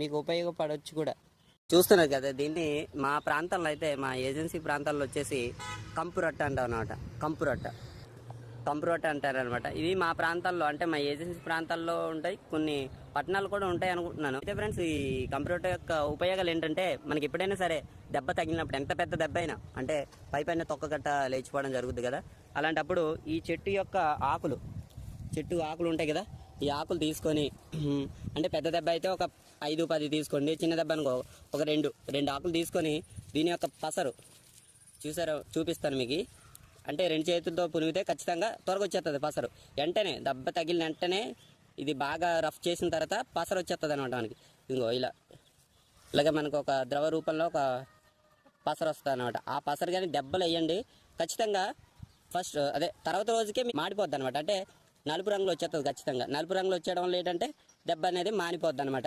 మీకు ఉపయోగపడవచ్చు కూడా. చూస్తున్నారు కదా దీన్ని మా ప్రాంతంలో అయితే మా ఏజెన్సీ ప్రాంతాల్లో వచ్చేసి కంపు రొట్ట అంటాం అనమాట కంపు రొట్ట. కంపు రొట్ట ఇవి మా ప్రాంతాల్లో అంటే మా ఏజెన్సీ ప్రాంతాల్లో ఉంటాయి కొన్ని పట్టణాలు కూడా ఉంటాయి అనుకుంటున్నాను. అయితే ఫ్రెండ్స్ ఈ కంపు రొట్ట యొక్క ఉపయోగాలు ఏంటంటే మనకి ఎప్పుడైనా సరే దెబ్బ తగిలినప్పుడు ఎంత పెద్ద దెబ్బ అయినా అంటే పై పైన తొక్కగట్ట లేచిపోవడం జరుగుతుంది కదా. అలాంటప్పుడు ఈ చెట్టు యొక్క ఆకులు చెట్టు ఆకులు ఉంటాయి కదా ఈ ఆకులు తీసుకొని అంటే పెద్ద దెబ్బ అయితే ఒక ఐదు పది తీసుకోండి చిన్న దెబ్బ అనుకో ఒక రెండు రెండు ఆకులు తీసుకొని దీని యొక్క పసరు చూసారో చూపిస్తాను మీకు. అంటే రెండు చేతులతో పునిగితే ఖచ్చితంగా త్వరగా వచ్చేస్తుంది పసరు. వెంటనే దెబ్బ తగిలిన వెంటనే ఇది బాగా రఫ్ చేసిన తర్వాత పసరు వచ్చేస్తుంది అనమాట మనకి. ఇంకో ఇలా ఇలాగే మనకు ఒక ద్రవ రూపంలో ఒక పసరు వస్తుంది అనమాట. ఆ పసరు కానీ దెబ్బలు వేయండి. ఖచ్చితంగా ఫస్ట్ అదే తర్వాత రోజుకే మాడిపోద్ది అనమాట. అంటే నలుపు రంగులో వచ్చేస్తుంది ఖచ్చితంగా. నలుపు రంగులో వచ్చేయడం వల్ల ఏంటంటే దెబ్బ అనేది మానిపోద్ది అనమాట